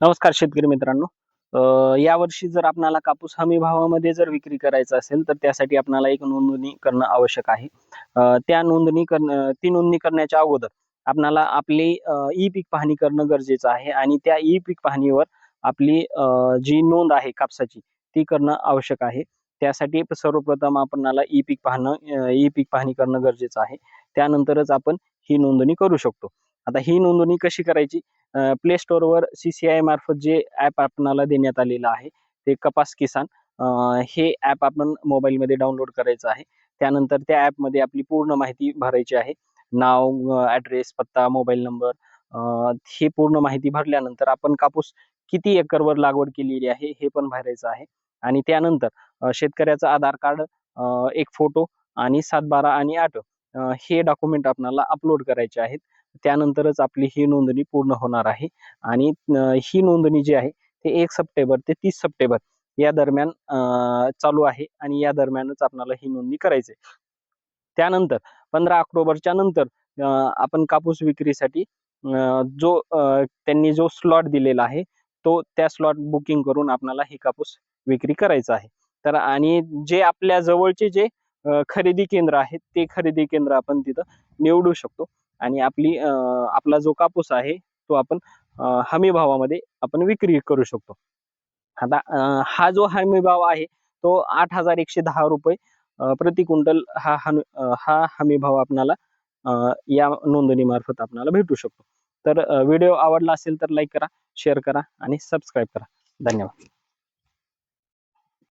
नमस्कार शेतकरी मित्रांनो. यावर्षी जर आपणाला कापूस हमी भावामध्ये जर विक्री करायचा असेल तर त्यासाठी आपणाला एक नोंदणी करणं आवश्यक आहे. त्या नोंदणी करणं ती नोंदणी करण्याच्या अगोदर आपणाला आपली ई पीक पाहणी करणं गरजेचं आहे आणि त्या ई पीक पाहणीवर आपली जी नोंद आहे कापसाची ती करणं आवश्यक आहे. त्यासाठी सर्वप्रथम आपणाला ई पीक पाहणं ई पीक पाहणी करणं गरजेचं आहे. त्यानंतरच आपण ही नोंदणी करू शकतो. आता ही नोंदणी कशी करायची? प्ले स्टोअरवर सी सी आय मार्फत जे ॲप आपणाला देण्यात आलेलं आहे ते कपास किसान हे ॲप आपण मोबाईलमध्ये डाउनलोड करायचं आहे. त्यानंतर त्या ॲपमध्ये आपली पूर्ण माहिती भरायची आहे. नाव ॲड्रेस पत्ता मोबाईल नंबर ही पूर्ण माहिती भरल्यानंतर आपण कापूस किती एकरवर लागवड केलेली आहे हे पण भरायचं आहे. आणि त्यानंतर शेतकऱ्याचं आधार कार्ड एक फोटो आणि सात बारा आणि आठ हे डॉक्युमेंट आपल्याला अपलोड करायचे आहेत. त्यानंतरच आपली ही नोंदणी पूर्ण होणार आहे. आणि ही नोंदणी जी आहे ते एक सप्टेंबर ते तीस सप्टेंबर या दरम्यान अं, चालू आहे आणि या दरम्यानच आपल्याला ही नोंदणी करायची आहे. त्यानंतर पंधरा ऑक्टोबरच्या नंतर आपण कापूस विक्रीसाठी अं, जो अं, त्यांनी जो स्लॉट दिलेला आहे तो त्या स्लॉट बुकिंग करून आपल्याला ही कापूस विक्री करायचा आहे. तर आणि जे आपल्या जवळचे जे खरेदी केंद्र आहेत ते खरेदी केंद्र आपण तिथं निवडू शकतो. आणि आपली आपला जो कापूस आहे तो आपण हमी भावामध्ये आपण विक्री करू शकतो. आता हा जो हमी भाव आहे तो आठ हजार एकशे दहा रुपये प्रति क्विंटल हा हमी हा हमी भाव आपणाला या नोंदणीमार्फत आपणाला भेटू शकतो. तर व्हिडिओ आवडला असेल तर लाईक करा शेअर करा आणि सबस्क्राईब करा. धन्यवाद.